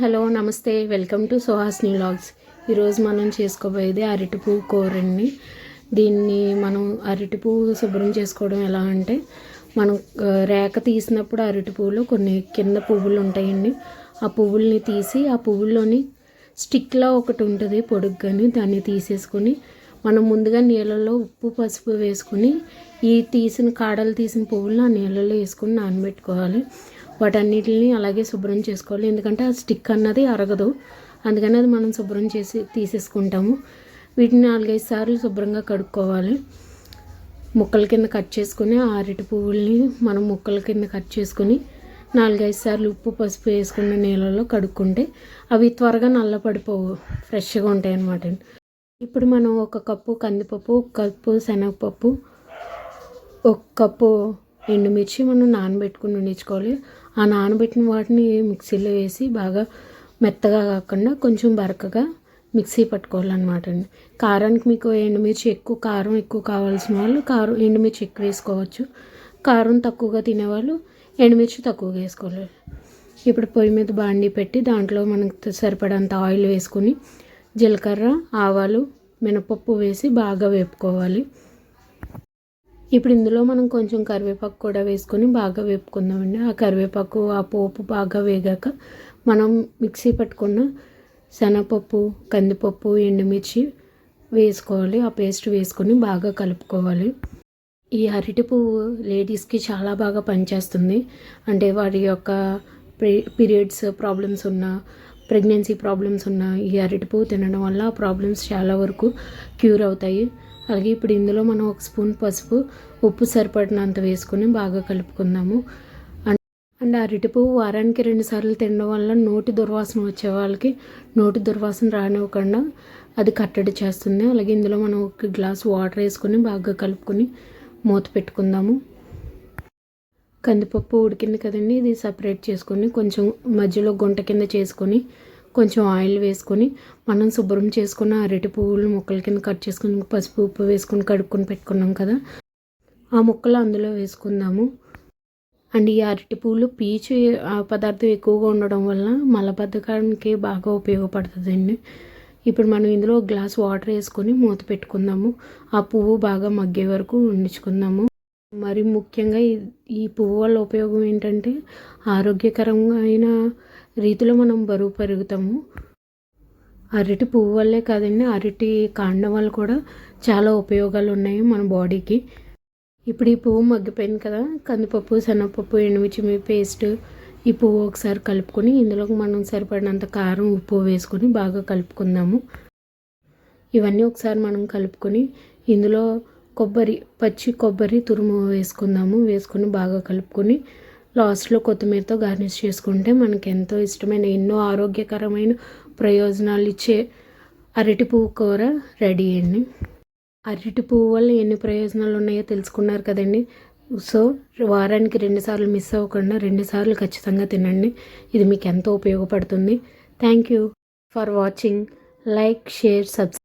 Hello నమస్తే. Welcome to Suhasini vlogs ఈరోజు మనం చేసుకోబోయేది అరటి పువ్వు కూరని. దీన్ని మనం అరటిపువ్వు శుభ్రం చేసుకోవడం ఎలా అంటే మనం రేఖ రేక తీసినప్పుడు అరటిపువ్వులో కొన్ని కింద పువ్వులు ఉంటాయండి. ఆ పువ్వుల్ని తీసి ఆ పువ్వుల్లోని స్టిక్లా ఒకటి ఉంటుంది పొడుగ్గాని దాన్ని తీసేసుకొని మనం ముందుగా నీళ్ళలో ఉప్పు పసుపు వేసుకుని ఈ తీసిన కాడలు తీసిన పువ్వులను ఆ నీళ్ళలో వేసుకుని నానబెట్టుకోవాలి. వాటన్నిటిని అలాగే శుభ్రం చేసుకోవాలి. ఎందుకంటే ఆ స్టిక్ అన్నది అరగదు. అందుకని అది మనం శుభ్రం చేసి తీసేసుకుంటాము. వీటిని నాలుగైదు సార్లు శుభ్రంగా కడుక్కోవాలి. ముక్కల కింద కట్ చేసుకుని ఆ అరటి పువ్వుల్ని మనం ముక్కల కింద కట్ చేసుకుని నాలుగైదు సార్లు ఉప్పు పసుపు వేసుకున్న నీళ్ళలో కడుక్కుంటే అవి త్వరగా నల్లపడిపోవు. ఫ్రెష్గా ఉంటాయి అన్నమాట ఇప్పుడు మనం ఒక కప్పు కందిపప్పు ఒక కప్పు శనగపప్పు ఒక కప్పు ఎండుమిర్చి మనం నానబెట్టుకుని ఉండించుకోవాలి. ఆ నానబెట్టిన వాటిని మిక్సీలో వేసి బాగా మెత్తగా కాకుండా కొంచెం బరకగా మిక్సీ పట్టుకోవాలన్నమాట అండి. కారానికి మీకు ఎండుమిర్చి ఎక్కువ కారం ఎక్కువ కావాల్సిన వాళ్ళు కారం ఎండుమిర్చి ఎక్కువ వేసుకోవచ్చు. కారం తక్కువగా తినేవాళ్ళు ఎండుమిర్చి తక్కువగా వేసుకోవాలి. ఇప్పుడు పొయ్యి మీద బాండి పెట్టి దాంట్లో మనకు సరిపడంత ఆయిల్ వేసుకొని జీలకర్ర ఆవాలు మినపప్పు వేసి బాగా వేపుకోవాలి. ఇప్పుడు ఇందులో మనం కొంచెం కరివేపాకు కూడా వేసుకొని బాగా వేపుకుందామండి. ఆ కరివేపాకు ఆ పోపు బాగా వేగాక మనం మిక్సీ పట్టుకున్న శనగపప్పు కందిపప్పు ఎండుమిర్చి వేసుకోవాలి. ఆ పేస్ట్ వేసుకొని బాగా కలుపుకోవాలి. ఈ అరటి పువ్వు లేడీస్కి చాలా బాగా పనిచేస్తుంది. అంటే వారి యొక్క పీరియడ్స్ ప్రాబ్లమ్స్ ఉన్న ప్రెగ్నెన్సీ ప్రాబ్లమ్స్ ఉన్న ఈ అరటి పువ్వు తినడం వల్ల ఆ ప్రాబ్లమ్స్ చాలా వరకు క్యూర్ అవుతాయి. అలాగే ఇప్పుడు ఇందులో మనం ఒక స్పూన్ పసుపు ఉప్పు సరిపడినంత వేసుకొని బాగా కలుపుకుందాము. అండ్ అరటిపువ్వు అరటి పువ్వు వారానికి రెండుసార్లు తినడం వల్ల నోటి దుర్వాసన వచ్చే వాళ్ళకి నోటి దుర్వాసన రానివ్వకుండా అది కట్టడి చేస్తుంది. అలాగే ఇందులో మనం ఒక గ్లాస్ వాటర్ వేసుకొని బాగా కలుపుకొని మూత పెట్టుకుందాము. కందిపప్పు ఉడికింది కదండి ఇది సపరేట్ చేసుకొని కొంచెం మధ్యలో గుంట కింద చేసుకొని కొంచెం ఆయిల్ వేసుకొని మనం శుభ్రం చేసుకున్న అరటి పువ్వులు ముక్కల కింద కట్ చేసుకుని పసుపు ఉప్పు వేసుకొని కడుక్కొని పెట్టుకున్నాం కదా ఆ ముక్కలు అందులో వేసుకుందాము. అండ్ ఈ అరటి పువ్వులు పీచు ఆ పదార్థం ఎక్కువగా ఉండడం వల్ల మలబద్ధకానికి బాగా ఉపయోగపడుతుందండి. ఇప్పుడు మనం ఇందులో గ్లాస్ వాటర్ వేసుకొని మూత పెట్టుకుందాము. ఆ పువ్వు బాగా మగ్గే వరకు ఉండించుకుందాము మరి ముఖ్యంగా ఈ ఈ పువ్వు వల్ల ఉపయోగం ఏంటంటే ఆరోగ్యకరమైన రీతిలో మనం బరువు పెరుగుతాము. అరటి పువ్వు వల్లే కాదండి అరటి కాండం వల్ల కూడా చాలా ఉపయోగాలు ఉన్నాయి మన బాడీకి. ఇప్పుడు ఈ పువ్వు మగ్గిపోయింది కదా కందిపప్పు శనగపప్పు ఎండుమిర్చి పేస్ట్ ఈ పువ్వు ఒకసారి కలుపుకొని ఇందులోకి మనం సరిపడినంత కారం ఉప్పు వేసుకొని బాగా కలుపుకుందాము. ఇవన్నీ ఒకసారి మనం కలుపుకొని ఇందులో కొబ్బరి పచ్చి కొబ్బరి తురుము వేసుకుందాము. వేసుకొని బాగా కలుపుకొని లాస్ట్లో కొత్తిమీరతో గార్నిష్ చేసుకుంటే మనకి ఎంతో ఇష్టమైన ఎన్నో ఆరోగ్యకరమైన ప్రయోజనాలు ఇచ్చే అరటి పువ్వు కూర రెడీ అండి. అరటి పువ్వు వల్ల ఎన్ని ప్రయోజనాలు ఉన్నాయో తెలుసుకున్నారు కదండి. సో వారానికి రెండుసార్లు మిస్ అవ్వకుండా రెండుసార్లు ఖచ్చితంగా తినండి. ఇది మీకు ఎంతో ఉపయోగపడుతుంది. Thank you for watching. Like share subscribe